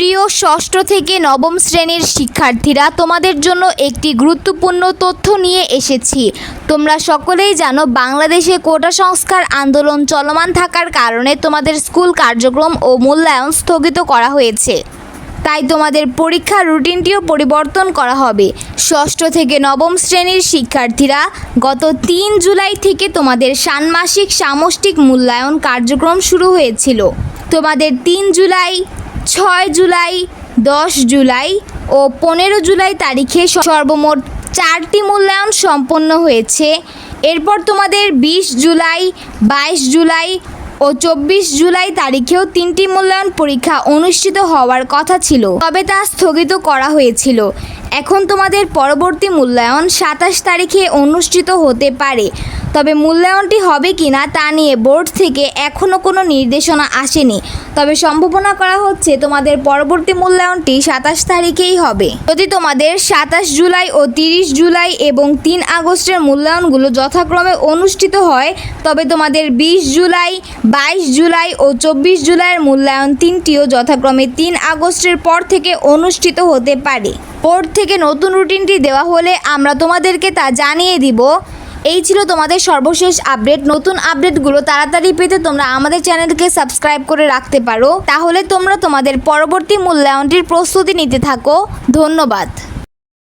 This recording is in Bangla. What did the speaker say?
প্রিয় ষষ্ঠ থেকে নবম শ্রেণির শিক্ষার্থীরা, তোমাদের জন্য একটি গুরুত্বপূর্ণ তথ্য নিয়ে এসেছি। তোমরা সকলেই জানো, বাংলাদেশে কোটা সংস্কার আন্দোলন চলমান থাকার কারণে তোমাদের স্কুল কার্যক্রম ও মূল্যায়ন স্থগিত করা হয়েছে। তাই তোমাদের পরীক্ষার রুটিনটিও পরিবর্তন করা হবে। ষষ্ঠ থেকে নবম শ্রেণির শিক্ষার্থীরা, গত তিন জুলাই থেকে তোমাদের ষান্মাসিক সামষ্টিক মূল্যায়ন কার্যক্রম শুরু হয়েছিল। তোমাদের তিন জুলাই ছয় জুলাই, দশ জুলাই ও পনেরো জুলাই তারিখে সর্বমোট চারটি মূল্যায়ন সম্পন্ন হয়েছে। এরপর তোমাদের বিশ জুলাই, বাইশ জুলাই ও চব্বিশ জুলাই তারিখেও তিনটি মূল্যায়ন পরীক্ষা অনুষ্ঠিত হওয়ার কথা ছিল। তবে তা স্থগিত করা হয়েছিল। এখন তোমাদের পরবর্তী মূল্যায়ন সাতাশ তারিখে অনুষ্ঠিত হতে পারে। তবে মূল্যায়নটি হবে কিনা তা নিয়ে বোর্ড থেকে এখনও কোনো নির্দেশনা আসেনি। তবে সম্ভাবনা করা হচ্ছে তোমাদের পরবর্তী মূল্যায়নটি সাতাশ তারিখেই হবে। যদি তোমাদের সাতাশ জুলাই ও তিরিশ জুলাই এবং তিন আগস্টের মূল্যায়নগুলো যথাক্রমে অনুষ্ঠিত হয়, তবে তোমাদের বিশ জুলাই, বাইশ জুলাই ও চব্বিশ জুলাইয়ের মূল্যায়ন তিনটিও যথাক্রমে তিন আগস্টের পর থেকে অনুষ্ঠিত হতে পারে। বোর্ড থেকে নতুন রুটিনটি দেওয়া হলে আমরা তোমাদেরকে তা জানিয়ে দিব। এই ছিল তোমাদের সর্বশেষ আপডেট নতুন আপডেটগুলো তাড়াতাড়ি পেতে তোমরা আমাদের চ্যানেলকে সাবস্ক্রাইব করে রাখতে পারো। তাহলে তোমরা তোমাদের পরবর্তী মূল্যায়নটির প্রস্তুতি নিতে থাকো। ধন্যবাদ।